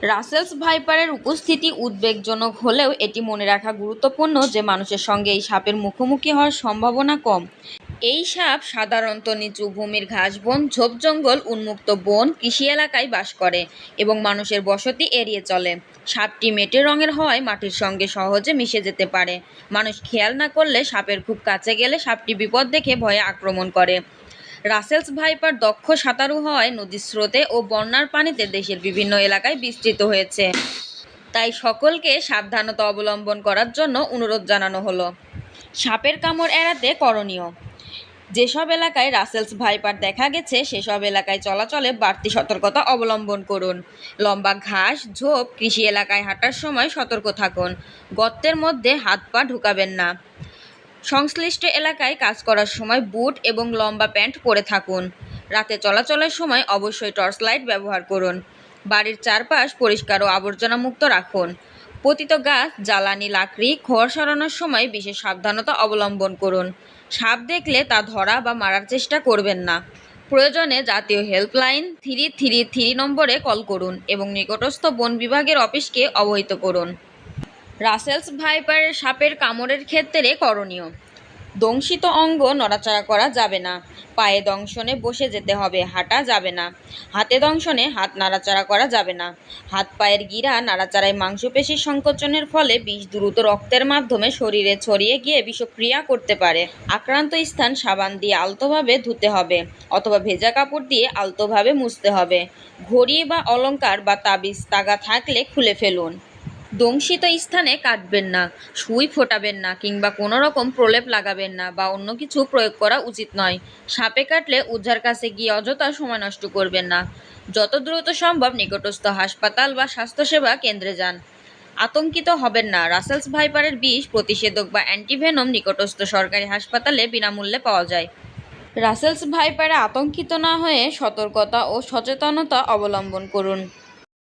রাসেলস ভাইপারের উপস্থিতি উদ্বেগজনক হলেও এটি মনে রাখা গুরুত্বপূর্ণ যে মানুষের সঙ্গে এই সাপের মুখোমুখি হওয়ার সম্ভাবনা কম। এই সাপ সাধারণত নিচু ভূমির ঘাসবন ঝোপ জঙ্গল, উন্মুক্ত বন, কৃষি এলাকায় বাস করে এবং মানুষের বসতি এড়িয়ে চলে। সাপটি মেটে রঙের হওয়ায় মাটির সঙ্গে সহজে মিশে যেতে পারে। মানুষ খেয়াল না করলে সাপের খুব কাছে গেলে সাপটি বিপদ দেখে ভয়ে আক্রমণ করে। রাসেলস ভাইপার দক্ষ সাঁতারু হওয়ায় নদীর স্রোতে ও বন্যার পানিতে দেশের বিভিন্ন এলাকায় বিস্তৃত হয়েছে। তাই সকলকে সাবধানতা অবলম্বন করার জন্য অনুরোধ জানানো হলো। সাপের কামড় এড়াতে করণীয়। যেসব এলাকায় রাসেলস ভাইপার দেখা গেছে, সেসব এলাকায় চলাচলে বাড়তি সতর্কতা অবলম্বন করুন। লম্বা ঘাস, ঝোপ, কৃষি এলাকায় হাঁটার সময় সতর্ক থাকুন। গর্তের মধ্যে হাত পা ঢুকাবেন না। সংশ্লিষ্ট এলাকায় কাজ করার সময় বুট এবং লম্বা প্যান্ট পরে থাকুন। রাতে চলাচলের সময় অবশ্যই টর্চ লাইট ব্যবহার করুন। বাড়ির চারপাশ পরিষ্কার ও আবর্জনা মুক্ত রাখুন। পতিত গাছ, জ্বালানি লাকড়ি, খড় সরানোর সময় বিশেষ সাবধানতা অবলম্বন করুন। সাপ দেখলে তা ধরা বা মারার চেষ্টা করবেন না। প্রয়োজনে জাতীয় হেল্পলাইন থ্রি থ্রি থ্রি নম্বরে কল করুন এবং নিকটস্থ বন বিভাগের অফিসকে অবহিত করুন। রাসেলস ভাইপারের সাপের কামড়ের ক্ষেত্রে করণীয়। দংশিত অঙ্গ নড়াচড়া করা যাবে না। পায়ে দংশনে বসে যেতে হবে, হাঁটা যাবে না। হাতে দংশনে হাত নাড়াচাড়া করা যাবে না। হাত পায়ের গিরা নাড়াচাড়ায় মাংসপেশির সংকোচনের ফলে বিষ দ্রুত রক্তের মাধ্যমে শরীরে ছড়িয়ে গিয়ে বিষক্রিয়া করতে পারে। আক্রান্ত স্থান সাবান দিয়ে আলতোভাবে ধুতে হবে অথবা ভেজা কাপড় দিয়ে আলতোভাবে মুছতে হবে। ঘড়ি বা অলংকার বা তাবিজ, তাগা থাকলে খুলে ফেলুন। দংশিত স্থানে কাটবেন না, সুই ফোটাবেন না কিংবা কোনো রকম প্রলেপ লাগাবেন না বা অন্য কিছু প্রয়োগ করা উচিত নয়। সাপে কাটলে উদ্ধার কাছে গিয়ে অযথা সময় নষ্ট করবেন না। যত দ্রুত সম্ভব নিকটস্থ হাসপাতাল বা স্বাস্থ্যসেবা কেন্দ্রে যান। আতঙ্কিত হবেন না। রাসেলস ভাইপারের বিষ, প্রতিষেধক বা অ্যান্টিভেনম নিকটস্থ সরকারি হাসপাতালে বিনামূল্যে পাওয়া যায়। রাসেলস ভাইপারে আতঙ্কিত না হয়ে সতর্কতা ও সচেতনতা অবলম্বন করুন।